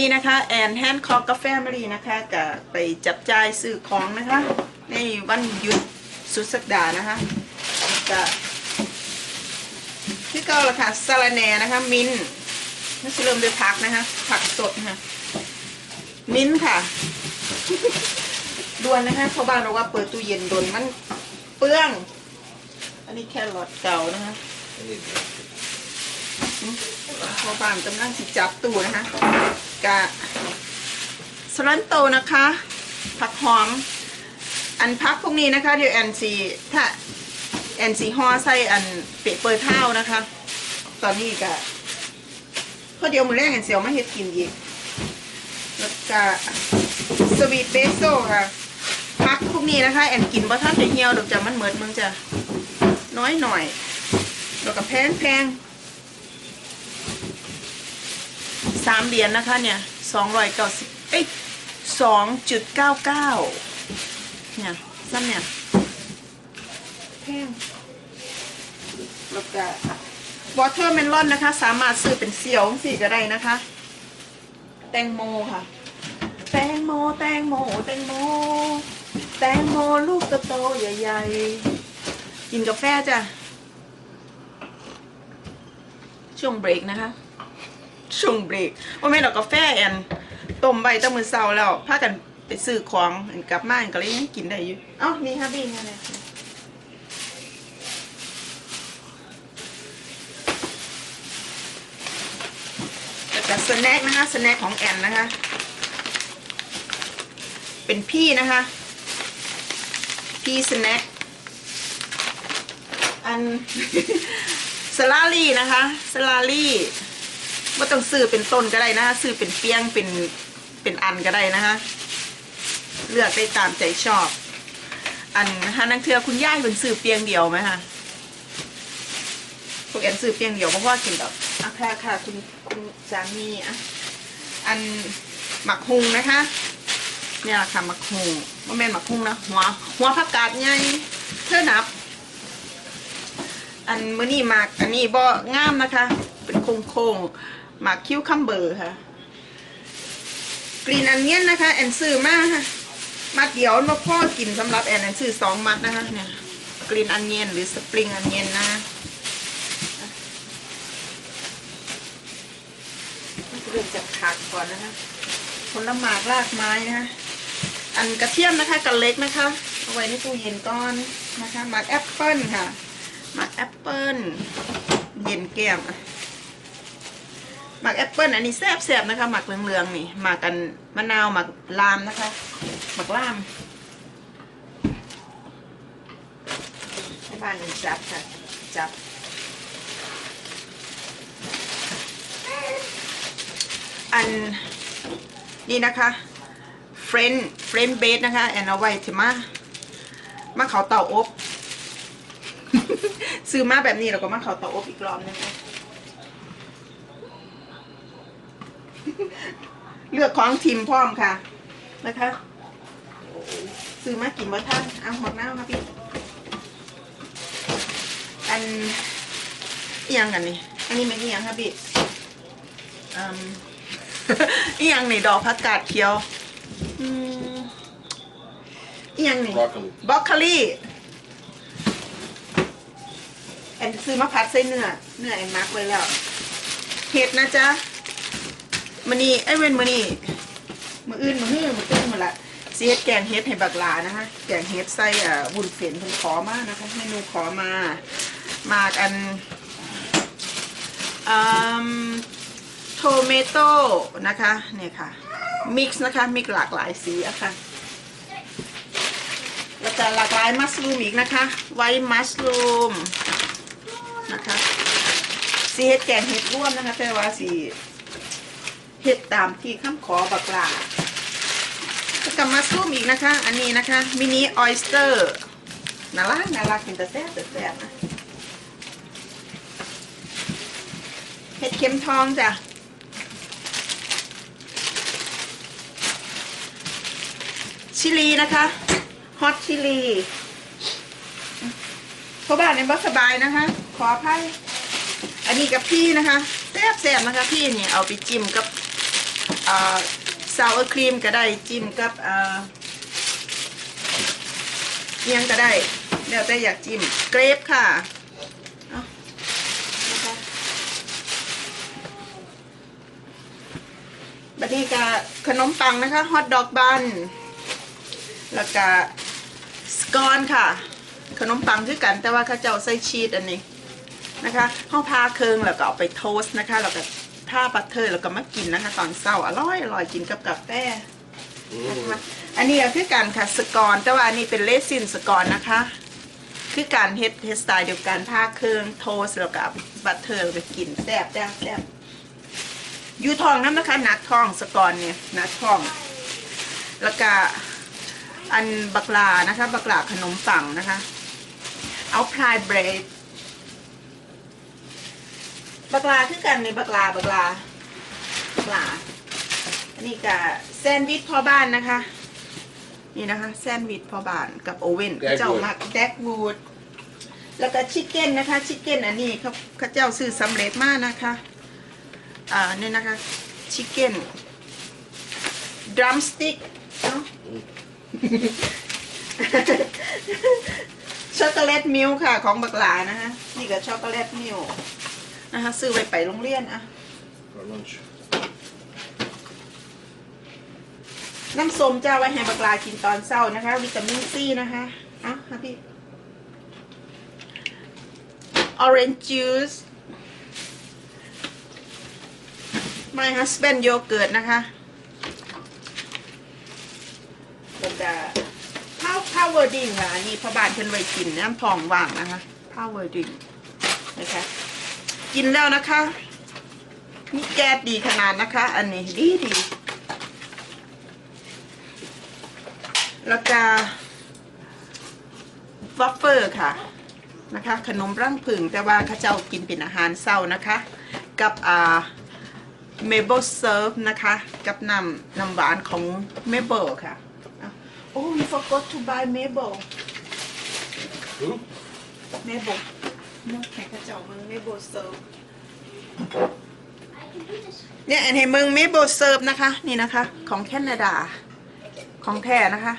นี้นะคะแอนแฮนด์คอกกาแฟมารีนะคะก็ไปจับจ่ายซื้อของนะคะ ในวันหยุดสุดสัปดาห์นะคะก็ที่เก้าละค่ะสาลาแหน่นะคะ มิ้นนี่จะเริ่มด้วยผักนะคะ ผักสดนะคะมิ้นค่ะด่วนนะคะเพราะบ้านเราว่าเปิดตู้เย็นโดนมันเปื้อง อันนี้แครอทเก่านะคะ พอบานกำลังสิจับตูนะคะกะสลันโตนะคะ ผักหอม อันพักพวกนี้นะคะ เดี๋ยวแอนซีถ้าแอนซีห่อใส่อันเปะเปิดเท้านะคะ ตอนนี้กะเพราะเดี๋ยวมือแรกแอนเซียวมาเฮ็ดกินอีกแล้วก็สวีทเบโซค่ะพักพวกนี้นะคะ แอนกินเพราะถ้าจะเหี่ยวดอกจะมันเหมือนมึงจะน้อยหน่อยแล้วก็แพงแพง สามเหรียญนะคะเนี่ยสองร้อยเก้าสิบเอ้ยสองจุดเก้าเก้าเนี่ยซ้ำเนี่ยแพงแล้วก็วอเตอร์เมลอนนะคะ สามารถซื้อเป็นเสี่ยวสี่ก็ได้นะคะ แตงโมค่ะ แตงโม แตงโม แตงโม แตงโมลูกโตๆใหญ่ๆ กินกาแฟจ้ะช่วงเบรกนะคะ ช่วงเบรกว่าแม่นดอกกาแฟแอนต้มใบตั้งมือเศร้าแล้วพากันไปซื้อของกลับมาอันก็เลยยังกินได้อยู่เอ้านี่ค่ะพี่นี่เลยแล้วก็สแน็คนะคะสแน็คของแอนนะคะ เป็นพี่นะคะ พี่สแน็คอันสลาลี่นะคะสลาลี่ ว่าต้องซื้อเป็นต้นก็ได้นะคะซื้อเป็นเปียงเป็นเป็นอันก็ได้นะคะเลือกได้ตามใจชอบ อันฮานังเทือคุณย่ายเป็นซื้อเปียงเดียวไหมคะพวกแอนซื้อเปียงเดียวเพราะว่ากินแบบอะค่ะค่ะคุณคุณสามีอะอันหมักฮุงนะคะเนี่ยแหละค่ะหมักฮุงว่าแม่นหมักฮุงนะหัวหัวผักกาดใหญ่เท่านับ อันมื้อนี้หมากอันนี้บ่งามนะคะ เป็นโค้งๆ หมากคิ้วคัมเบอร์ค่ะ กรีนอันเนี้ยนะคะ แอนซื้อมาค่ะมัดเดียวมาพ่อกินสำหรับแอนแอนซื้อสองมัดนะคะเนี่ยกรีนอันเนียนหรือสปริงอันเนียนนะเริ่มจากผักก่อนนะคะผลหมากรากไม้นะคะอันกระเทียมนะคะกับเล็กนะคะเอาไว้ในตู้เย็นก้อนนะคะหมากแอปเปิลค่ะหมักแอปเปิลเย็นแก้มอะ หมักแอปเปิ้ลอันนี้แซ่บแซบนะคะ หมักเหลืองๆนี่หมักกันมะนาวหมักลามนะคะ หมักลามให้บ้านหนึ่งจับค่ะจับอันนี่นะคะเฟรนเฟรนเบสนะคะแอนเอาไว้ถึงมามาเขาเตาอบ ซื้อมาแบบนี้แล้วก็มาเขาเตาอบอีกรอบนึงนะ เลือกของทิมพร้อมค่ะ นะคะซื้อมากินว่าท่านเอาหมดหน้าค่ะพี่ อันอีหยังกันนี่ อันนี้เป็นอีหยังครับพี่อืมอีหยังนี่ดอกผักกาดเขียวอืมอีหยังนี่ Broccoli. บรอกโคลีแอนซื้อมาพัดใส่เนื้อ เนื้อแอนมักไว้แล้ว เห็ดนะจ๊ะ มันนี่ไอ้เว้นมันนี่มืออื่นมือหื้อมือตื้นหมดละสีเฮ็ดแกงเฮ็ดให้บักหลานะคะ แกงเฮ็ดใส่อ่าวุ้นเส้นเพิ่นขอมานะคะเมนูขอมา มากอันอืมโทเมโต้นะคะเนี่ยค่ะมิกซ์นะคะมิกหลากหลายสีอะค่ะแล้วจะหลากหลายมัสลูมอีกนะคะไว้มัสลูมนะคะสีเห็ดแกงเห็ดร่วมนะคะแต่ว่าสี เห็ดตามที่คำขอบักลาแล้วกับมัสลูมอีกนะคะ อันนี้นะคะมินิออยสเตอร์น่ารักน่ารักเป็นแต่แซ่บแต่แซ่บนะเห็ดเข็มทองจ้ะชิลีนะคะฮอตชิลีเพราะบ้านเนี่ยบ่สบายนะคะ ขออภัยอันนี้กับพี่นะคะแซ่บๆนะคะพี่เนี่ยเอาไปจิ้มกับ ซาวครีมก็ได้จิ้มกับเอียงก็ได้แล้วแต่อยากจิ้มเกรฟค่ะเอาบัดนี้ก็ขนมปังนะคะฮอทดอกบันแล้วก็สกอนค่ะ ขนมปังคือกันแต่ว่าข้าเจ้าใส่ชีสอันนี้นะคะห้องพาเคืองแล้วก็เอาไปโทสต์นะคะแล้วก็ ท่าบัตเตอร์แล้วก็มากินนะคะ ตอนเช้าอร่อยอร่อยกินกับกาแฟนะคะอันนี้ก็คือการค่ะสกอนแต่ว่าอันนี้เป็นเลซินสกอนนะคะ คือการเฮ็ดเฮ็ดสไตล์เดียวกันท่าเครื่องโทสต์แล้วก็บัตเตอร์แล้วก็กินแซ่บแซ่บแซ่บอยูทองน้ำนะคะหนักทองสกอนเนี่ยหนักทอง แล้วก็อันบักลานะคะ บักลาขนมปังนะคะเอาพรายเบรด บักลาคือกันในบักลาบักลาบักลา อันนี้ก็แซนด์วิชพ่อบ้านนะคะ นี่นะคะ แซนด์วิชพ่อบ้านกับโอเว่น Dagwood เจ้ามักแดกวูดแล้วก็ชิคเก้นนะคะ ชิคเก้นอันนี้เขาเขาเจ้าซื้อสำเร็จมากนะคะอ่าเนี่ยนะคะ ชิคเก้นดรัมสติ๊กเนาะ ช็อกโกแลตมิลค์ค่ะ ของบักหลานะคะ นี่ก็ช็อกโกแลตมิลค์ นะคะซื้อไปไปโรงเรียนอะ For lunch. น้ำส้มจะเอาไว้ให้บักหลากินตอนเช้านะคะ วิตามินซีนะคะเอะค่ะพี่ orange juice my husband yogurt นะคะแล้วก็ pow- power drink ค่ะอันนี้พ่อบ้านเพิ่นไว้กินน้ำทองว่างนะคะ power drink นะคะ กินแล้วนะคะ นี่แก๊สดีขนาดนะคะ อันนี้ดีดีแล้วก็วัฟเฟอร์ค่ะนะคะ ขนมรังผึ่งแต่ว่าเข้าเจ้ากินเป็นอาหารเศร้านะคะ กับอ่าเมเบิลเซิร์ฟนะคะ กับน้ำน้ำหวานของเมเบิลค่ะอะโอ้ we forgot to buy Mabel Who? Mabel นกแข่งเข้าเจาเมือง Mabel เซิร์ฟเนี่ยอันให้เมืองเมเบิลเซิร์ฟนะคะ นี่นะคะ ของแคนาดา ของแท้นะคะ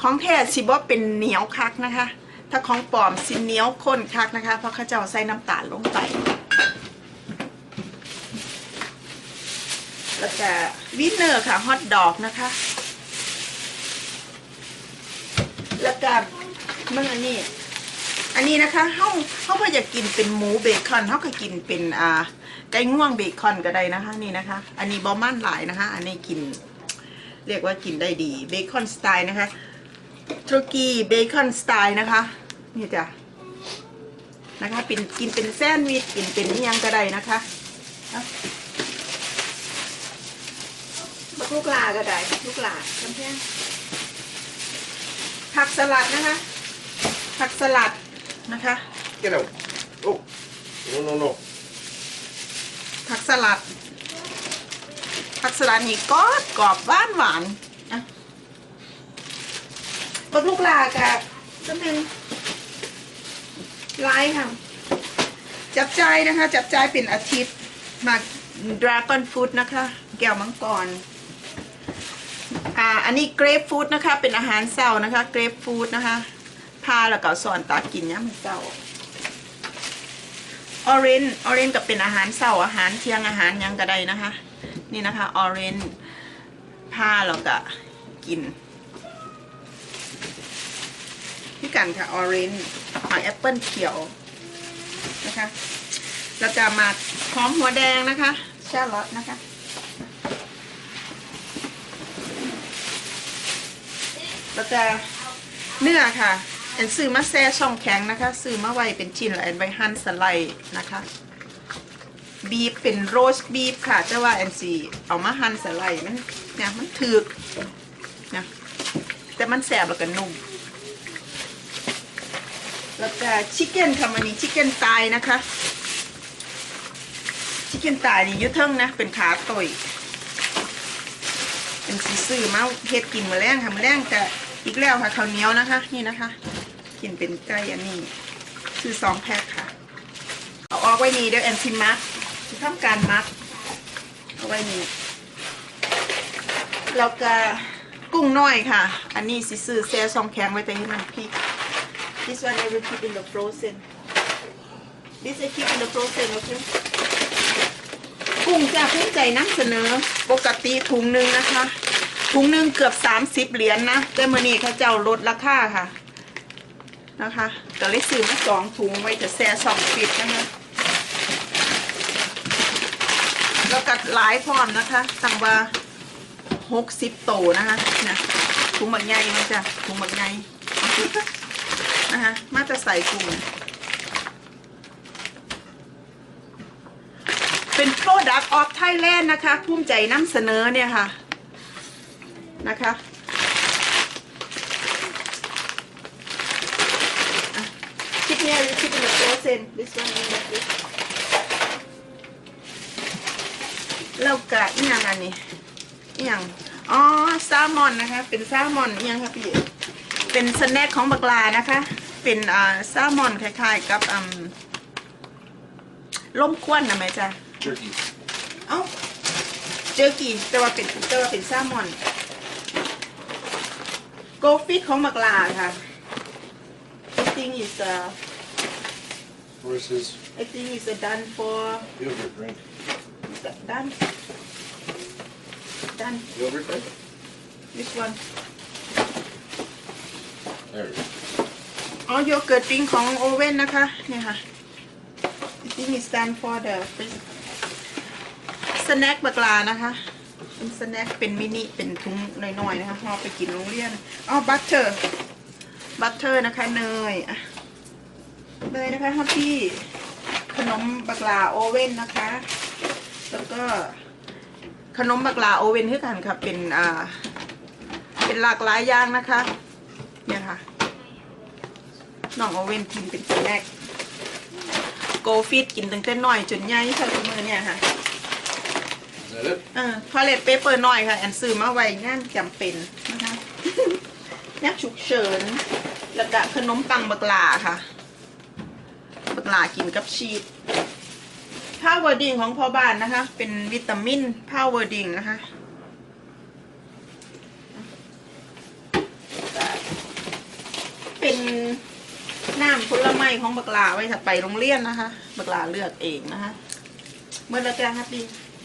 ของแท้สิบ่เป็นเหนียวคักนะคะ ถ้าของปลอมสิเหนียวข้นคักนะคะ เพราะเขาเจ้าใส่น้ำตาลลงไป แล้วก็วินเนอร์ค่ะฮอทดอกนะคะ แล้วก็เมื่ออันนี้ อันนี้นะคะเฮาเฮาพออยากกินเป็นหมูเบคอนเฮาก็กินเป็นอ่าไก่ง่วงเบคอนก็ได้นะคะนี่นะคะ อันนี้บอมันหลายนะคะ อันนี้กิน เรียกว่ากินได้ดีเบคอนสไตล์นะคะทุกี้เบคอนสไตล์นะคะนี่จ้ะนะคะเป็นกินเป็นแซนด์วิชกินเป็นอิหยังก็ได้นะคะเอาบักลูกลาก็ได้ลูกลาจำเพียงผักสลัดนะคะผักสลัด นะคะ Get out. Oh. No, no, no. ผักสลัด ผักสลัดนี่กรอบกรอบหวานหวานอะบักลูกลากะจำเป็นลายค่ะ จับใจายนะคะ จับใจายเป็นอาทิตย์ มาดราก้อนฟูดนะคะ แก้วมังกร อ่า อันนี้เกรปฟูดนะคะ เป็นอาหารเศร้านะคะ เกรปฟูดนะคะ พาแล้วก็สอนตากินเนี่ย้ำเศร้าออเรนออเรนกับเป็นอาหารเช้าอาหารเที่ยงอาหารยังก็ได้นะคะ นี่นะคะออเรนผ้าเราก็กินพี่กันค่ะออเรนหอยแอปเปิลเขียวนะคะแล้วก็มาหอมหัวแดงนะคะแชาลอตนะคะแล้วก็เนื้อค่ะ แอนซื้อมาแซ่ช่องแข็งนะคะ ซื้อมาไว้เป็นชิ้นแล้วแอนไว้หั่นสไลด์นะคะ บีฟเป็นโรสบีฟค่ะแต่ว่าแอนซีเอามาหั่นสไลด์มันเนี่ยมันถือกเนี่ยแต่มันแสบแล้วก็นุ่มแล้วก็ชิคเก้นค่ะวันนี้ชิคเก้นตายนะคะชิคเก้นตายนี่ยุทเทิงนะเป็นขาต่อยเป็นสีซื้อมาเฮ็ดกินมื้อแรงค่ะมื้อแรงก็อีกแล้วค่ะข้าวเหนียวนะคะ นี่นะคะ กินเป็นไก่อันนี้ซื้อสองแพ็คค่ะ เอาออกไว้นี่เดี๋ยวแอนซิมักทำการมักเอาไว้นี่แล้วก็กุ้งน้อยค่ะ อันนี้สิซื้อแซ่ซองแข็งไว้แต่ให้มันพริก This one I will keep in the frozen This I keep in the frozen okay กุ้งจะภูมิใจนำเสนอ ปกติถุงหนึ่งนะคะ ถุงหนึ่งเกือบ 30 เหรียญนนะ แต่มื่อนี้เขาเจ้าลดราคาค่ะ นะคะก็เลยซื้อมาสองถุงไว้จะแซ่สองปิดนะคะแล้วก็หลายพร้อมนะคะสั่งว่าหกสิบโตนะคะนะถุงบักใหญ่นะจ๊ะถุงบักใหญ่นะคะมาจะใส่กุ้งเป็น Product of Thailand นะคะ ภูมิใจนำเสนอเนี่ยค่ะนะคะ Keep here, you keep in the frozen. This one in the fridge. แล้วกะอีหยังอันนี้อีหยังอ๋อแซลมอนนะคะ เป็นแซลมอนอีหยังครับพี่เป็นสแน็คของบักลานะคะ เป็นอ่าแซลมอนคล้ายๆกับอืมล่มควนนะไหมจ๊ะ Jerky. เอ้าเจอกี่แต่ว่าเป็นแต่ว่าเป็นแซลมอนโกฟิตของบักลาค่ะ I think is uh Where's his I think is uh, done for yogurt drink? is that done done Yogurt drink? this one There it is. อ๋อโยเกิร์ตปิ้งของโอเว่นนะคะเนี่ยค่ะ I think it's done for the snack บักลานะคะ เป็นสแน็คเป็นมินิเป็นถุงน้อยๆนะคะห่อไปกินโรงเรียนอ๋อบัตเตอร์ บัตเตอร์นะคะเนยอะเนยนะคะฮับพี่ขนมบักลาโอเว่นนะคะ แล้วก็ขนมบักลาโอเว่นคือกันค่ะเป็นอ่าเป็นหลากหลายอย่างนะคะเนี่ยค่ะน้องโอเว่นกินเป็นสแน็คโกฟิตกินตั้งแต่น้อยจนใหญ่ค่ะทุกมือเนี่ยค่ะ Is that it? เออพอเลตเปเปอร์น้อยค่ะแอนซื้อมาไว้งานจำเป็นนะคะ ยักฉุกเฉิน แล้วก็ขนมปังบักลาค่ะ บักลากินกับชีสพาวเวอร์ดิงของพ่อบ้านนะคะ เป็นวิตามินพาวเวอร์ดิงนะคะเป็นน้ำผลไม้ของบักลาไว้ถ้าไปโรงเรียนนะคะ บักลาเลือกเองนะคะเมื่อแล้วจ้าครับดี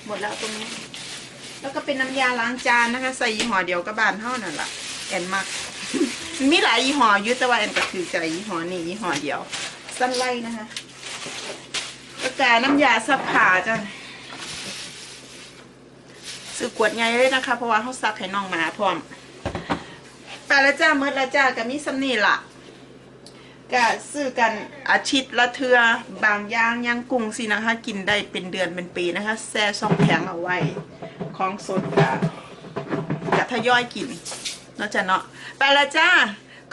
หมดแล้วตรงนี้ แล้วก็เป็นน้ำยาล้างจานนะคะ ใส่ยี่ห้อเดียวกับบ้านเท่านั่นแหละแอนมัก มีหลายยี่ห้อยุแต่ว่าแอนก็คือใจยี่ห้อนี้ยี่ห้อเดียว สั้นไล่นะคะแล้วก็น้ำยาซักผ้าจ้ะซื้อขวดใหญ่เลยนะคะ เพราะว่าเขาซักให้น้องหมาพร้อมไปแล้วจ้าเมื่อล้วจ้าก็มีสำนี่ล่ะก็ซื้อกันอาทิตย์ละเทือบางย่างย่างกุ้งสินะคะ กินได้เป็นเดือนเป็นปีนะคะแซ่ซองแข็งเอาไว้ ของสดกะกะทยอยกิน นาะจ้ะเนาะไปละจ้า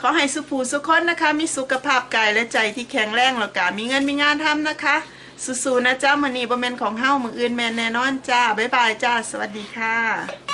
ขอให้สุภูสุขคนนะคะ มีสุขภาพกายและใจที่แข็งแรงแล้วกะมีเงินมีงานทำนะคะสู้ๆนะจ้ามันนี่บ่แม่นของเฮ้ามืออื่นแม่นแน่นอนจ้าบ๊ายบายจ้า สวัสดีค่ะ